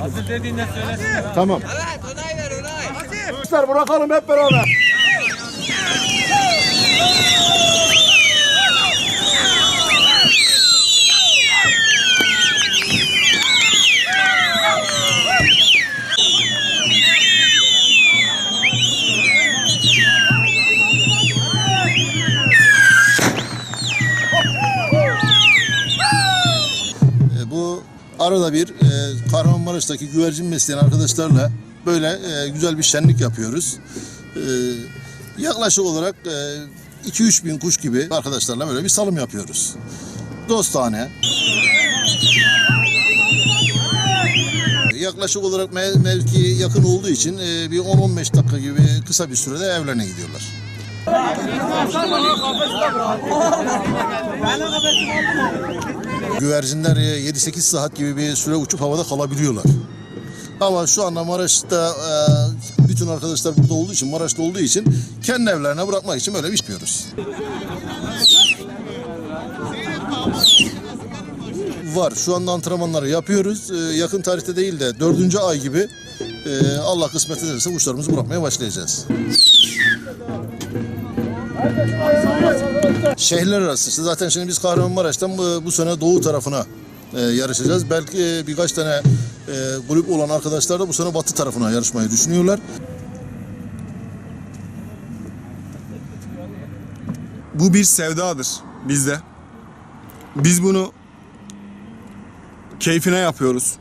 Hazır dediğinde söylesin. Tamam. Evet onay ver onay. Gençler bırakalım hep beraber. Arada bir e, Kahramanmaraş'taki güvercin besleyen arkadaşlarla böyle e, güzel bir şenlik yapıyoruz. E, yaklaşık olarak e, 2-3 bin kuş gibi arkadaşlarla böyle bir salım yapıyoruz. Dostane. Yaklaşık olarak mev- mevki yakın olduğu için e, bir 10-15 dakika gibi kısa bir sürede evlerine gidiyorlar. Güvercinler e, 7-8 saat gibi bir süre uçup havada kalabiliyorlar. Ama şu anda Maraş'ta e, bütün arkadaşlar burada olduğu için, Maraş'ta olduğu için kendi evlerine bırakmak için böyle bir iş yapıyoruz. Var. Şu anda antrenmanları yapıyoruz. E, yakın tarihte değil de dördüncü ay gibi e, Allah kısmet ederse kuşlarımızı bırakmaya başlayacağız. Şehirler arası. İşte zaten şimdi biz Kahramanmaraş'tan bu, bu sene doğu tarafına e, yarışacağız. Belki e, birkaç tane e, kulüp olan arkadaşlar da bu sene batı tarafına yarışmayı düşünüyorlar. Bu bir sevdadır bizde. Biz bunu keyfine yapıyoruz.